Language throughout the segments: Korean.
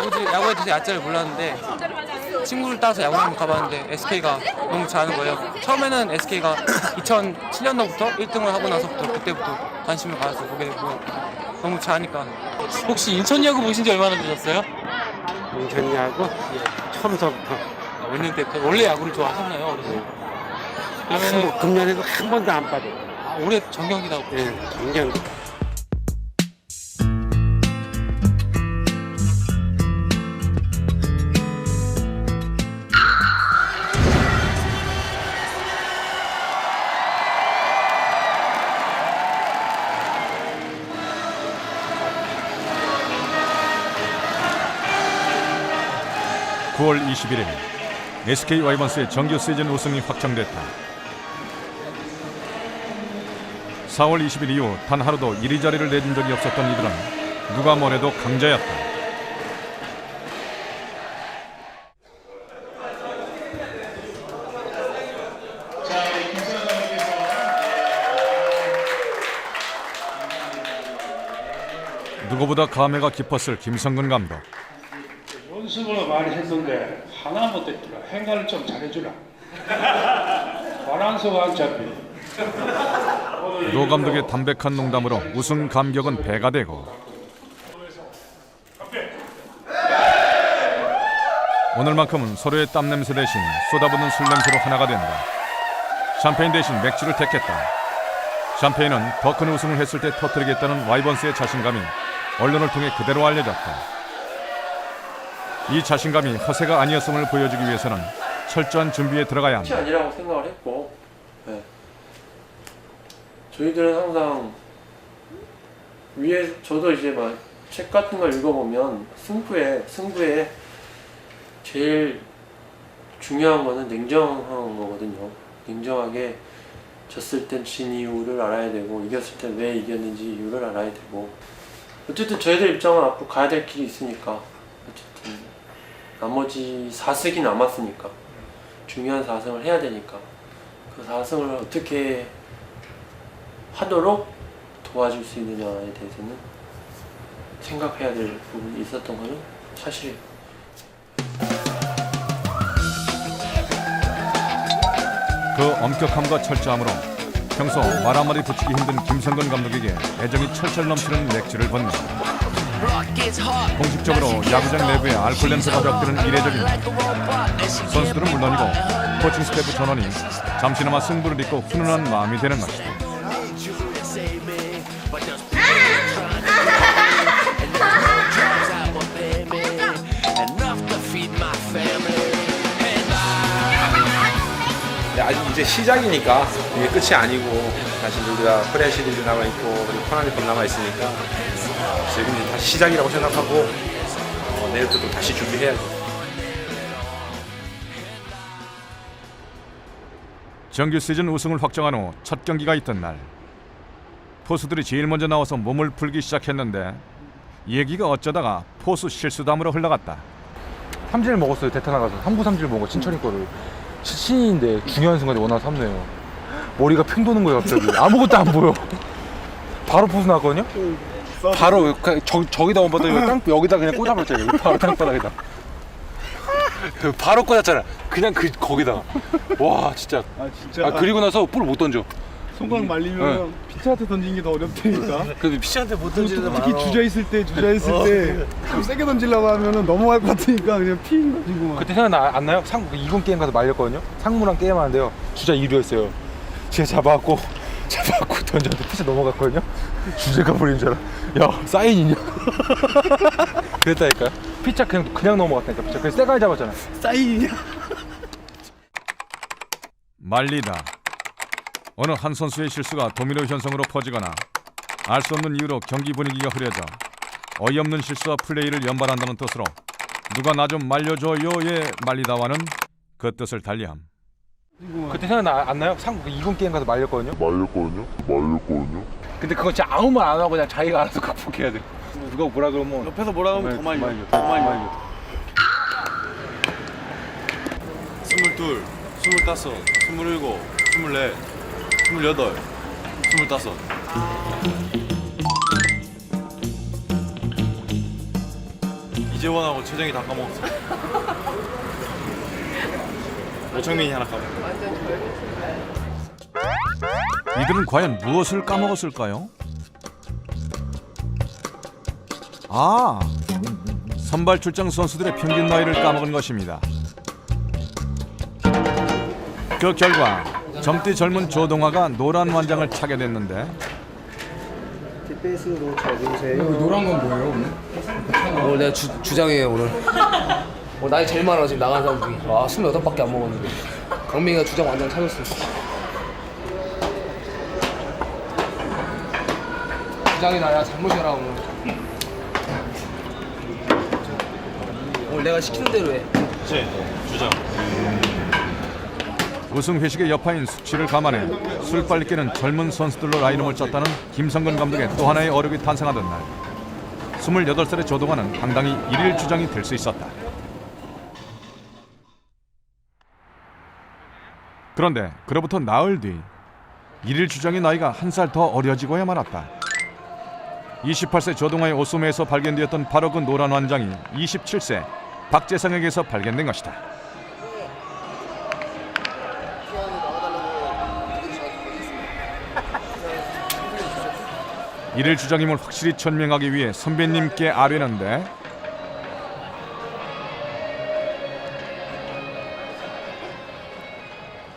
야구들 야구에 대해서 야자를 몰랐는데 친구를 따라서 야구 한번 가봤는데 SK가 너무 잘하는 거예요. 처음에는 SK가 2007년도부터 1등을 하고 나서부터 그때부터 관심을 가져서 보게 되고 너무 잘하니까 혹시 인천 야구 보신 지 얼마나 되셨어요? 인천이하고 처음서부터 몇년때 원래 야구를 좋아하셨나요 어렸을 때? 그러면은 금년에도 한 번도 안 빠져. 아, 올해 정경기다 예, 굉장 9월 21일 SK 와이번스의 정규 시즌 우승이 확정됐다. 4월 20일 이후 단 하루도 1위 자리를 내준 적이 없었던 이들은 누가 뭐래도 강자였다. 누구보다 감회가 깊었을 김성근 감독. 연습을 많이 했는데 하나 못했더라. 행가를 좀 잘해주라. 바란서가 어차피 노 감독의 담백한 농담으로 우승 감격은 배가 되고 오늘만큼은 서로의 땀 냄새 대신 쏟아붓는 술 냄새로 하나가 된다. 샴페인 대신 맥주를 택했다. 샴페인은 더 큰 우승을 했을 때 터뜨리겠다는 와이번스의 자신감이 언론을 통해 그대로 알려졌다. 이 자신감이 허세가 아니었음을 보여주기 위해서는 철저한 준비에 들어가야. 끝이 아니라고 생각을 했고 네. 저희들은 항상 위에 저도 이제 막 책 같은 걸 읽어보면 승부에 승부에 제일 중요한 거는 냉정한 거거든요. 냉정하게 졌을 땐 진 이유를 알아야 되고 이겼을 땐 왜 이겼는지 이유를 알아야 되고 어쨌든 저희들 입장은 앞으로 가야 될 길이 있으니까 나머지 4승이 남았으니까 중요한 4승을 해야 되니까 그 4승을 어떻게 하도록 도와줄 수 있느냐에 대해서는 생각해야 될 부분이 있었던 거는 사실이에요. 그 엄격함과 철저함으로 평소 말 한마디 붙이기 힘든 김성근 감독에게 애정이 철철 넘치는 맥주를 건넨다. 공식적으로 야구장 내부에 알코올 냄새가 벽드는 이례적인 일. 선수들은 물론이고 코칭 스태프 전원이 잠시나마 승부를 잇고 훈훈한 마음이 되는 것이다. 네, 이제 시작이니까 이게 끝이 아니고 사실 우리가 코리아 시리즈 남아 있고 그리고 코나미컵 남아 있으니까 지금 이제 다시 시작이라고 생각하고 어, 내일부터 또 다시 준비해야죠. 정규 시즌 우승을 확정한 후 첫 경기가 있던 날 포수들이 제일 먼저 나와서 몸을 풀기 시작했는데 얘기가 어쩌다가 포수 실수담으로 흘러갔다. 삼진을 먹었어요 대타 나가서. 3구 삼진을 먹어 신천이 거를. 시- 신인인데 중요한 순간에 원화 삼네요. 머리가 팽 도는 거예요 갑자기. 아무것도 안 보여. 바로 포수 나왔거든요 바로 그- 저, 저기다 못 봤더니 땅 여기다 그냥 꽂아버렸잖아요. 여기 바로 땅바닥에다. 바로 꽂았잖아. 그냥 그 거기다가 와 진짜. 아 진짜. 아 그리고 나서 볼 못 던져. 손가락 말리면 피차한테 던지는 게 더 어렵다니까. 그 피치한테 못 특히 주자 있을 때 주자 있을 때좀 세게 던지려고 하면은 넘어갈 것 같으니까 그냥 피인 거지 뭐 그때 생각나 안 나요? 상 이군 게임 가서 말렸거든요. 상무랑 게임 하는데요. 주자 2루였어요. 제가 잡아갖고 잡아갖고 던졌는데 피자 넘어갔거든요. 주제가 버린 줄 알아. 야 사인이냐? 그랬다니까요. 피자 그냥 그냥 넘어갔다니까 피자. 그래서 세가리 잡았잖아. 사인이냐 말리다. 어느 한 선수의 실수가 도미노 현상으로 퍼지거나 알 수 없는 이유로 경기 분위기가 흐려져 어이없는 실수와 플레이를 연발한다는 뜻으로 누가 나 좀 말려줘요의 말리다와는 그 뜻을 달리함. 그때 생각나 안 나요? 상 이군 게임 가서 말렸거든요. 말렸거든요. 말렸거든요. 근데 그거 진짜 아무 말 안 하고 그냥 자기가 알아서 극복해야 돼. 누가 뭐라 그러면 옆에서 뭐라 하면 더 말려 더 말려. 스물둘, 스물다섯, 스물일곱, 스물넷, 스물여덟, 스물다섯. 이재원하고 최정이 다 까먹었어. 오창민이 하나 까먹었어. 이들은 과연 무엇을 까먹었을까요? 아, 선발 출장 선수들의 평균 나이를 까먹은 것입니다. 그 결과 젊디 젊은 조동아가 노란 완장을 차게 됐는데 노란 건 뭐예요 오늘? 오늘 내가 주, 주장이에요 오늘 오늘 나이 제일 많아 지금 나간 사람 중에 와 28밖에 안 먹었는데 강민이가 주장 완전 차렸어 주장이 나야 잘못이라 오늘 오늘 내가 시키는 대로 해 그치? 주장. 우승 회식의 여파인 수치를 감안해 술 빨리 깨는 젊은 선수들로 라인업을 짰다는 김성근 감독의 또 하나의 어력이 탄생하던 날 28살의 조동아는 당당히 일일 주장이 될 수 있었다. 그런데 그로부터 나흘 뒤 일일 주장의 나이가 한 살 더 어려지고야 말았다. 28세 조동아의 옷소매에서 발견되었던 바로 그 노란 완장이 27세 박재상에게서 발견된 것이다. 이를 주장임을 확실히 천명하기 위해 선배님께 아뢰는데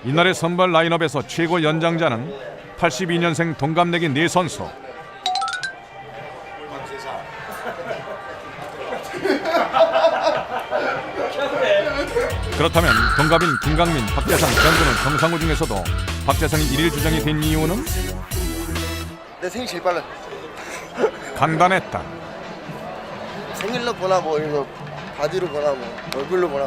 이날의 선발 라인업에서 최고 연장자는 82년생 동갑내기 네 선수 그렇다면 동갑인 김강민, 박재상, 전준은 정상우 중에서도 박재상이 일일 주장이 된 이유는 내 생일 제일 빨라 간단했다. 생일로 보나 뭐 이거 바디로 보나 뭐 얼굴로 보나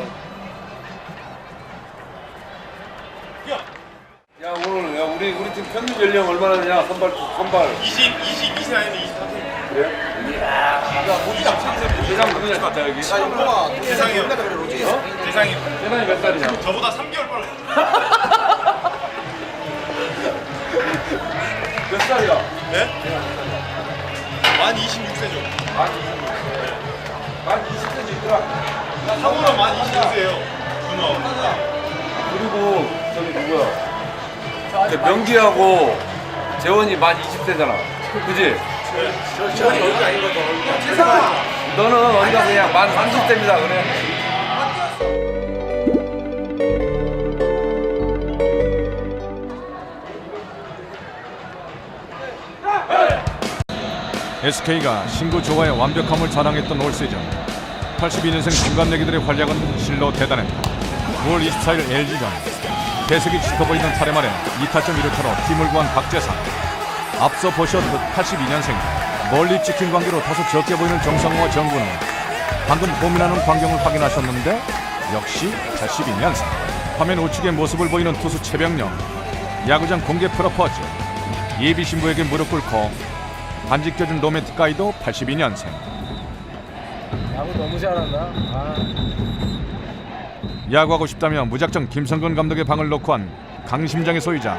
야 오늘 야 우리 우리 팀 평균 연령 얼마나 되냐 선발 선발 20, 22세 아니면 23세. 그래? 야 모지가 대상 누구냐 진짜 여기 대상이요. 대상이 대상이 몇 살이냐 저보다 3개월 빨라. 몇 살이야 네? 만 26세죠. 만 20cm 있더라 상호랑 만 26세예요. 준호. 그리고 저기 누구야 저 명기하고 재원이 만 20세잖아 그지? 저는 여기 아닌 거죠. 너는 어디 가서 그냥 만 30세입니다 그래 SK가 신구 조화의 완벽함을 자랑했던 올 시즌. 82년생 동갑내기들의 활약은 실로 대단했다. 9월 24일 LG전 배석이 짙어보이는 타레만에 2타점 1루타로 팀을 구한 박재상 앞서 보셨듯 82년생 멀리 찍힌 관계로 다소 적게 보이는 정상호와 정근우 방금 고민하는 광경을 확인하셨는데 역시 82년생. 화면 우측에 모습을 보이는 투수 최병영 야구장 공개 프로포즈. 예비 신부에게 무릎 꿇고 반지 껴준 로맨틱 가이도 82년생. 야구 너무 잘한다. 아. 야구하고 싶다면 무작정 김성근 감독의 방을 놓고 한 강심장의 소유자.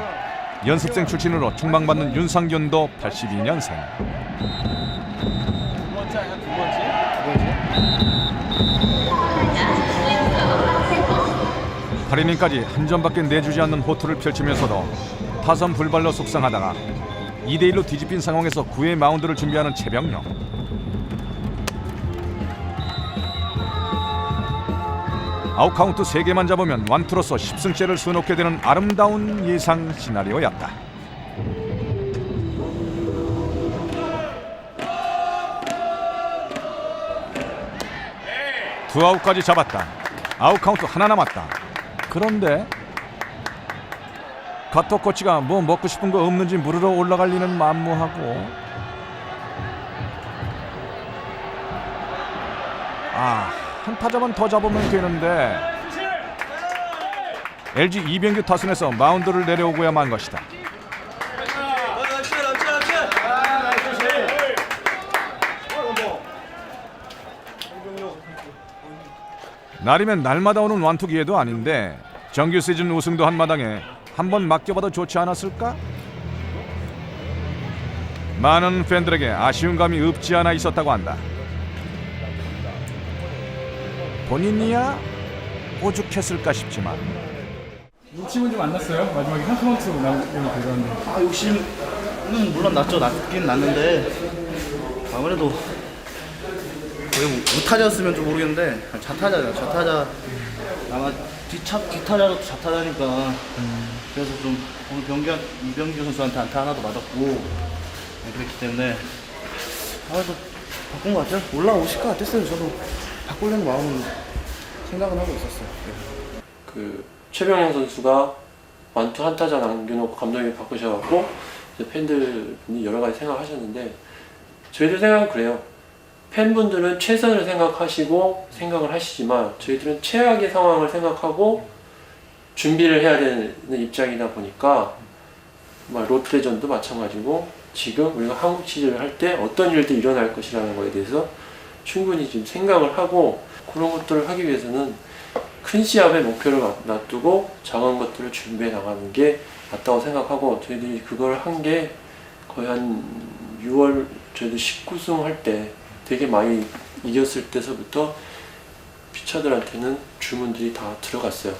연습생 출신으로 총망받는 윤상균도 82년생. 팔 8이닝까지 한 점밖에 내주지 않는 호투를 펼치면서도 타선 불발로 속상하다가 2대1로 뒤집힌 상황에서 9회 마운드를 준비하는 최병영 아웃카운트 3개만 잡으면 완투로서 10승째를 수놓게 되는 아름다운 예상 시나리오였다. 두 아웃까지 잡았다. 아웃카운트 하나 남았다. 그런데 카톡 코치가 뭐 먹고 싶은 거 없는지 물으러 올라갈 리는 만무하고 아 한타점은 더 잡으면 되는데 LG 이병규 타순에서 마운드를 내려오고야 만 것이다. 날이면 날마다 오는 완투 기회도 아닌데 정규 시즌 우승도 한 마당에 한 번 맡겨봐도 좋지 않았을까? 많은 팬들에게 아쉬운 감이 없지 않아 있었다고 한다. 본인이야 오죽했을까 싶지만 욕심은 좀 안 났어요? 마지막에 한수만투로 나오는 대단한데 아 욕심은 물론 났죠 났긴 났는데 아무래도 거의 뭐 무타자였으면 좀 모르겠는데 좌타자잖아 좌타자 아마 뒷차 뒷타자도 좌타자니까. 그래서 좀 오늘 병기 이병규 선수한테 안타 하나도 맞았고 네, 그랬기 때문에. 아무래도 바꾼 것 같아요. 올라오실 것 같았어요. 저도 바꾸려는 마음은 생각은 하고 있었어요. 그 최병현 선수가 완투 한타자 남겨놓고 감독님이 바꾸셔갖고 이제 팬들분이 여러 가지 생각하셨는데 저희들 생각은 그래요. 팬분들은 최선을 생각하시고 생각을 하시지만 저희들은 최악의 상황을 생각하고 준비를 해야 되는 입장이다 보니까 뭐 롯데전도 마찬가지고 지금 우리가 한국 시즌을 할 때 어떤 일들이 일어날 것이라는 거에 대해서 충분히 지금 생각을 하고 그런 것들을 하기 위해서는 큰 시합에 목표를 놔두고 작은 것들을 준비해 나가는 게 맞다고 생각하고 저희들이 그걸 한 게 거의 한 6월 저희들 19승 할 때 되게 많이 이겼을 때서부터 피차들한테는 주문들이 다 들어갔어요.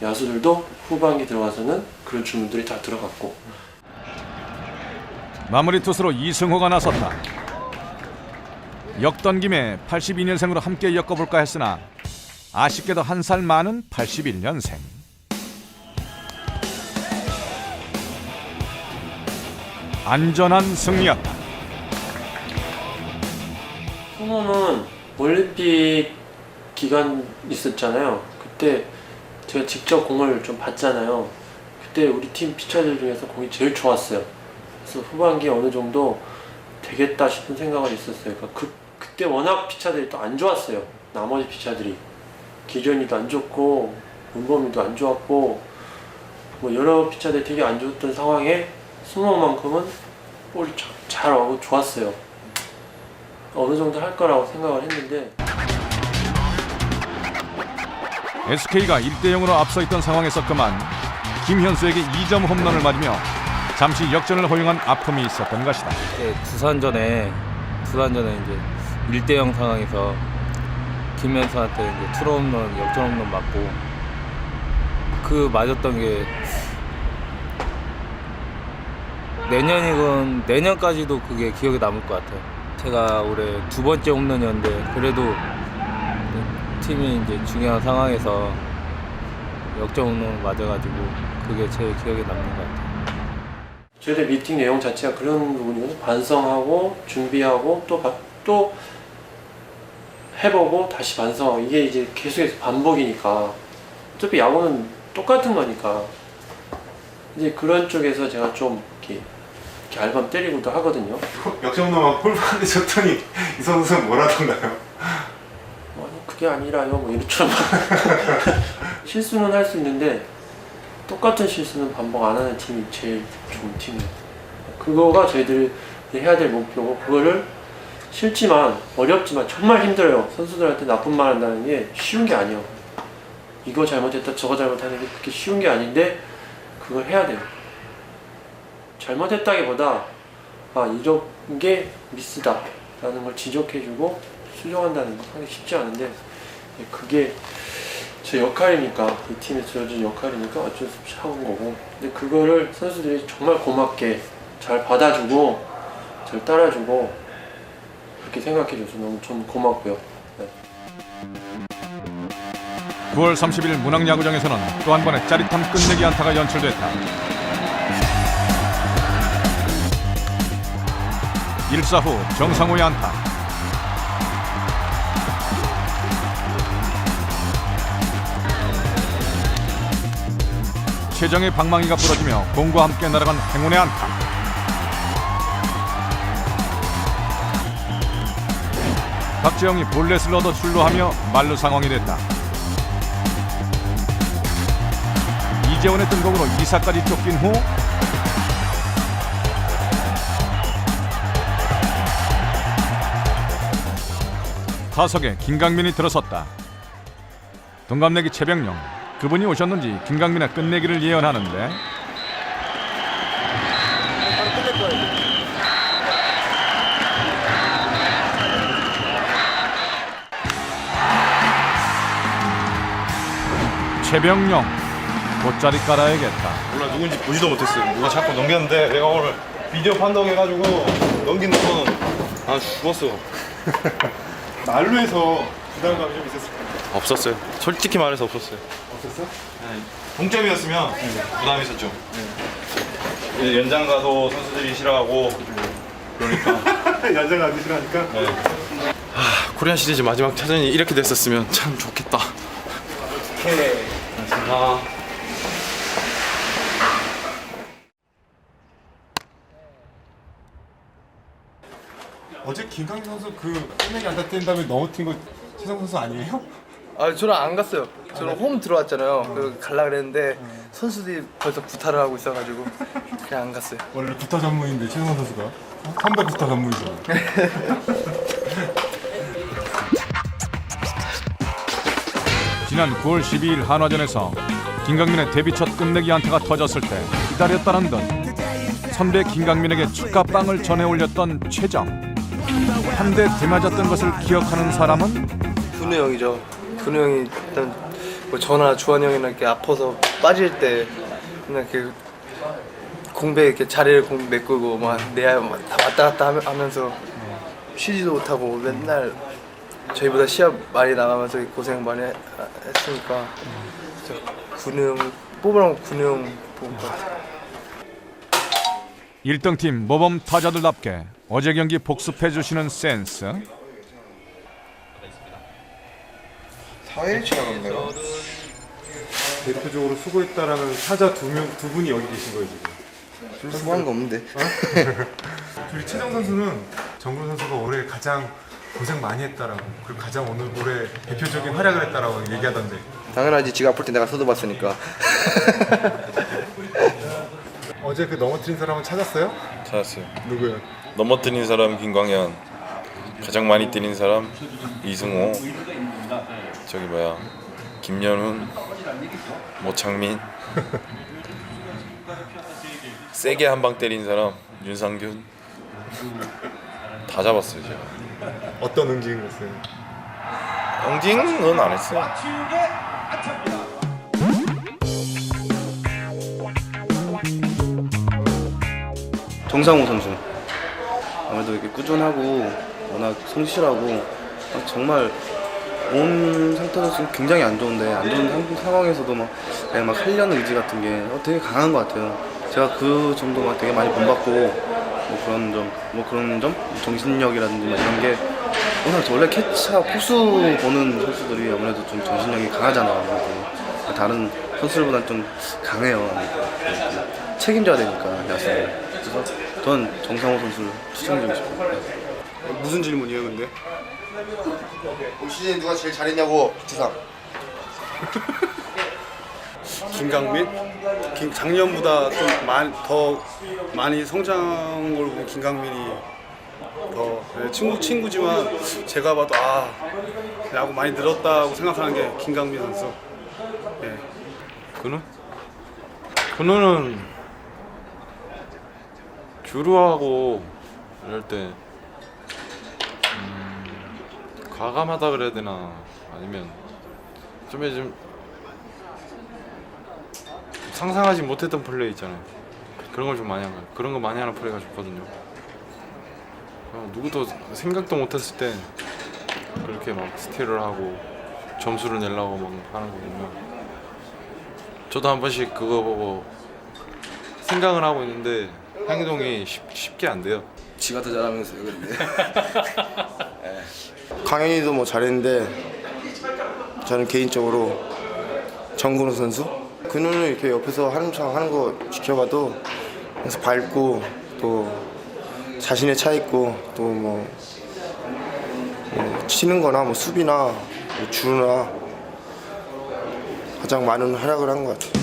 야수들도 후반기 들어가서는 그런 주문들이 다 들어갔고 마무리 투수로 이승호가 나섰다. 역던 김에 82년생으로 함께 엮어볼까 했으나 아쉽게도 한 살 많은 81년생. 안전한 승리였다. 승호는 올림픽 기간 있었잖아요. 그때 제가 직접 공을 좀 봤잖아요. 그때 우리 팀 피처들 중에서 공이 제일 좋았어요. 그래서 후반기 어느 정도 되겠다 싶은 생각은 있었어요. 그러니까 그, 그때 워낙 피차들이 또 안 좋았어요. 나머지 피차들이. 기존이도 안 좋고, 문범이도 안 좋았고, 뭐 여러 피차들이 되게 안 좋았던 상황에 승호만큼은 볼이 잘, 잘 와고 좋았어요. 어느 정도 할 거라고 생각을 했는데 SK가 1대 0으로 앞서 있던 상황에서 그만 김현수에게 2점 홈런을 맞으며 잠시 역전을 허용한 아픔이 있었던 것이다. 네, 두산전에 두산전에 이제 1대 0 상황에서 김현수한테 이제 투로 홈런, 역전 홈런 맞고 그 맞았던 게 내년이건 내년까지도 그게 기억에 남을 것 같아요. 제가 올해 두 번째 홈런이었는데 그래도 팀이 이제 중요한 상황에서 역전 홈런 맞아가지고 그게 제일 기억에 남는 것 같아요. 저희들 미팅 내용 자체가 그런 부분이거든요. 반성하고 준비하고 또, 바- 또 해보고 다시 반성하고 이게 이제 계속해서 반복이니까 어차피 야구는 똑같은 거니까 이제 그런 쪽에서 제가 좀 이렇게, 이렇게 알밤 때리고도 하거든요. 역전놈하고 홀반대 쳤더니 이 선수는 뭐라던가요? 뭐, 아니 그게 아니라요. 뭐 이렇처럼 실수는 할 수 있는데 똑같은 실수는 반복 안 하는 팀이 제일 좋은 팀이에요. 그거가 저희들이 해야 될 목표고 그거를 싫지만 어렵지만 정말 힘들어요. 선수들한테 나쁜 말 한다는 게 쉬운 게 아니에요. 이거 잘못했다 저거 잘못하는 게 그렇게 쉬운 게 아닌데 그걸 해야 돼요 잘못했다기보다 아 이런 게 미스다 라는 걸 지적해주고 수정한다는 거 하기 쉽지 않은데 그게 제 역할이니까 이 팀에 주어진 역할이니까 어쩔 수 없이 하는 거고 근데 그거를 선수들이 정말 고맙게 잘 받아주고 잘 따라주고 그렇게 생각해줘서 너무 좀 고맙고요 네. 9월 30일 문학야구장에서는 또 한 번의 짜릿한 끝내기 안타가 연출됐다. 1사 후 정상호의 안타. 최정의 방망이가 부러지며 공과 함께 날아간 행운의 안타. 박재영이 볼넷을 얻어 출루하며 말루 상황이 됐다. 이재원의 뜬공으로 2사까지 쫓긴 후 타석에 김강민이 들어섰다. 동갑내기 최병영 그분이 오셨는지 김강민의 끝내기를 예언하는데 최병영 돗자리 깔아야겠다. 몰라 누군지 보지도 못했어요. 누가 자꾸 넘겼는데 내가 오늘 비디오 판독해가지고 넘긴 놈은 아 죽었어. 말로 해서 부담감이 좀 있었을 거예요. 없었어요. 솔직히 말해서 없었어요. 없었어? 동점이었으면 부담 있었죠. 이제 연장 가도 선수들이 싫어하고 그러니까 연장 가기 싫어하니까. 코리안 시리즈 마지막 차전이 이렇게 됐었으면 참 좋겠다. 아. 어제 김강민 선수 그 끝내기 안타 뛴 다음에 넘어뜨린 거 최성 선수 아니에요? 아 저는 안 갔어요. 저는 홈 들어왔잖아요. 그 갈라 그랬는데 선수들이 벌써 부타를 하고 있어가지고 그냥 안 갔어요. 원래 구타 전문인데 최성 선수가 어? 선배 구타 전문이죠. 지난 9월 12일 한화전에서 김강민의 데뷔 첫 끝내기 안타가 터졌을 때 기다렸다는 듯 선배 김강민에게 축하빵을 전해 올렸던 최정 한대 대맞았던 것을 기억하는 사람은 근우 형이죠. 근우 형이 일단 뭐 저나 주한 형이나 이렇게 아파서 빠질 때 그냥 이렇게 공배 이렇게 자리를 공 메꾸고 막 내야 막다 왔다 갔다 하면- 하면서 쉬지도 못하고 맨날 저희보다 시합 많이 나가면서 고생 많이 해- 했으니까 진짜 근우 형 뽑으라면 근우 형 뽑을 것 같아요. 1등팀 모범 타자들답게 어제 경기 복습해 주시는 센스 4회 지나갔네요. 대표적으로 수고했다라는 타자 두 명 두 분이 여기 계신 거예요 지금. 수고한 거 없는데. 우리 최정 선수는 정근 선수가 올해 가장 고생 많이 했다라고 그리고 가장 오늘 올해 대표적인 활약을 했다라고 얘기하던데 당연하지 지가 아플 때 내가 써도봤으니까. 어제 그 넘어뜨린 사람은 찾았어요? 찾았어요. 누구요? 넘어뜨린 사람 김광현, 가장 많이 때린 사람 이승호, 저기 뭐야 김연훈, 모창민, 세게 한 방 때린 사람 윤상균 다 잡았어요 제가. 어떤 응징이었어요? 응징은 안 했어요. 정상호 선수. 꾸준하고 워낙 성실하고 아, 정말 몸 상태로서는 굉장히 안 좋은데 안 좋은 상- 상황에서도 막 그냥 막 하려는 의지 같은 게 어, 되게 강한 것 같아요. 제가 그 정도만 되게 많이 본받고 뭐 그런 점, 뭐 그런 점, 정신력이라든지 뭐 이런 게 워낙 원래 캐차 포수 보는 선수들이 아무래도 좀 정신력이 강하잖아요. 다른 선수들보다 좀 강해요. 책임져야 되니까 야수를. 그래서 전 정상호 선수를 추천드리고 싶어요. 무슨 질문이에요 근데? 올 시즌 누가 제일 잘했냐고 주상. 김강민? 김, 작년보다 좀더 많이 성장한 걸 보면 김강민이 더 네, 친구 친구지만 제가 봐도 아 야구 많이 늘었다고 생각하는 게 김강민 선수. 네. 근우? 근우는 주루하고 이럴 때 음, 과감하다 그래야 되나 아니면 좀 요즘 상상하지 못했던 플레이 있잖아요. 그런 걸 좀 많이 하는. 그런 거 많이 하는 플레이가 좋거든요. 어, 누구도 생각도 못했을 때 그렇게 막 스틸을 하고 점수를 내려고 막 하는 거 보면 저도 한 번씩 그거 보고 생각은 하고 있는데 행동이 쉽, 쉽게 안 돼요. 지가 더 잘하면서요, 근데. 강현이도 뭐 잘했는데 저는 개인적으로 정근우 선수 그는 이렇게 옆에서 척 하는 거 지켜봐도 그래서 밝고 또 자신의 차 있고 또뭐 뭐 치는 거나 뭐 수비나 뭐 주나 가장 많은 활약을 한 것 같아요.